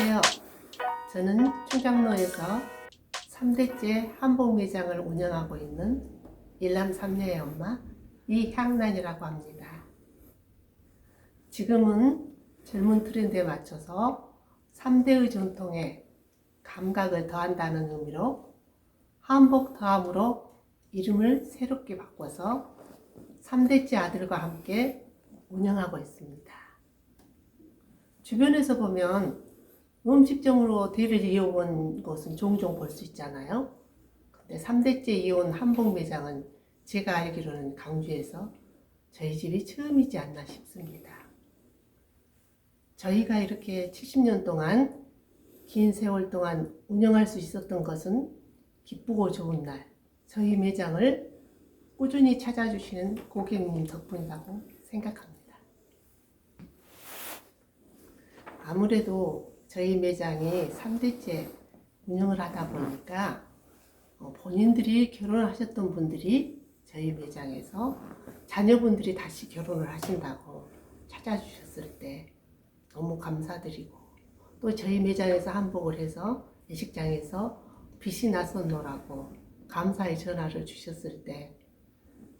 안녕하세요. 저는 충장로에서 3대째 한복 매장을 운영하고 있는 일남 삼녀의 엄마 이향란이라고 합니다. 지금은 젊은 트렌드에 맞춰서 3대의 전통에 감각을 더한다는 의미로 한복 더함으로 이름을 새롭게 바꿔서 3대째 아들과 함께 운영하고 있습니다. 주변에서 보면 음식점으로 대를 이어온 곳은 종종 볼 수 있잖아요. 근데 3대째 이어온 한복 매장은 제가 알기로는 강주에서 저희 집이 처음이지 않나 싶습니다. 저희가 이렇게 70년 동안 긴 세월 동안 운영할 수 있었던 것은 기쁘고 좋은 날, 저희 매장을 꾸준히 찾아주시는 고객님 덕분이라고 생각합니다. 아무래도 저희 매장이 3대째 운영을 하다 보니까 어, 본인들이 결혼하셨던 분들이 저희 매장에서 자녀분들이 다시 결혼을 하신다고 찾아주셨을 때 너무 감사드리고 또 저희 매장에서 한복을 해서 예식장에서 빛이 났었노라고 감사의 전화를 주셨을 때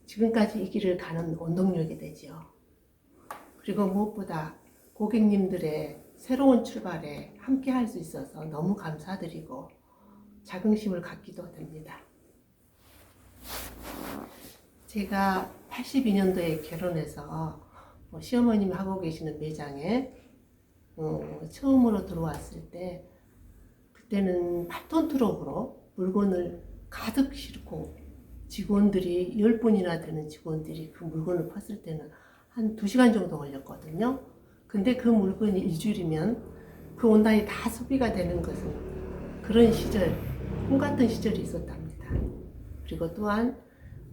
지금까지 이 길을 가는 원동력이 되지요. 그리고 무엇보다 고객님들의 새로운 출발에 함께 할 수 있어서 너무 감사드리고 자긍심을 갖기도 됩니다. 제가 82년도에 결혼해서 뭐 시어머님 하고 계시는 매장에 어, 처음으로 들어왔을 때 그때는 8톤 트럭으로 물건을 가득 싣고 직원들이 10분이나 되는 직원들이 그 물건을 팠을 때는 한 2시간 정도 걸렸거든요. 근데 그 물건이 일주일이면 그 온당이 다 소비가 되는 것은 그런 시절, 꿈 같은 시절이 있었답니다. 그리고 또한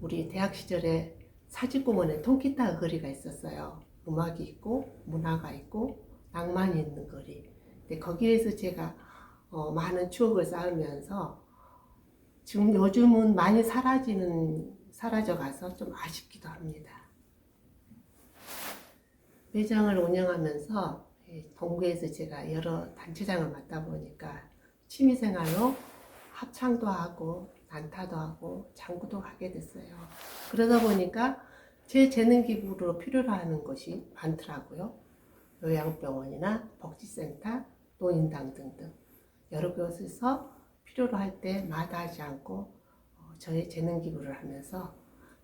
우리 대학 시절에 사직공원에 통기타 거리가 있었어요. 음악이 있고 문화가 있고 낭만이 있는 거리. 근데 거기에서 제가 어, 많은 추억을 쌓으면서 지금 요즘은 많이 사라지는 사라져 가서 좀 아쉽기도 합니다. 매장을 운영하면서 이 동구에서 제가 여러 단체장을 맡다 보니까 취미생활로 합창도 하고 난타도 하고 장구도 하게 됐어요. 그러다 보니까 제 재능 기부로 필요로 하는 것이 많더라고요. 요양병원이나 복지센터, 노인당 등등 여러 곳에서 필요로 할 때 마다하지 않고 어, 저의 재능 기부를 하면서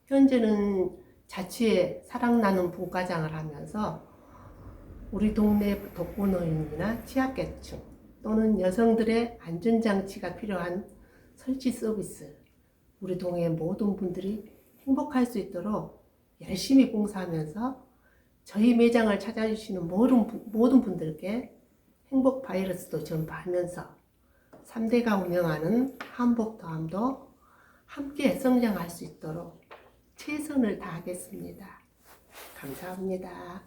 현재는 자취에 사랑 나눔 분과장을 하면서 우리 동네 독거노인이나 취약계층 또는 여성들의 안전장치가 필요한 설치 서비스 우리 동네 모든 분들이 행복할 수 있도록 열심히 봉사하면서 저희 매장을 찾아주시는 모든, 분- 모든 분들께 행복 바이러스도 전파하면서 3대가 운영하는 한복 더함도 함께 성장할 수 있도록 최선을 다하겠습니다. 감사합니다.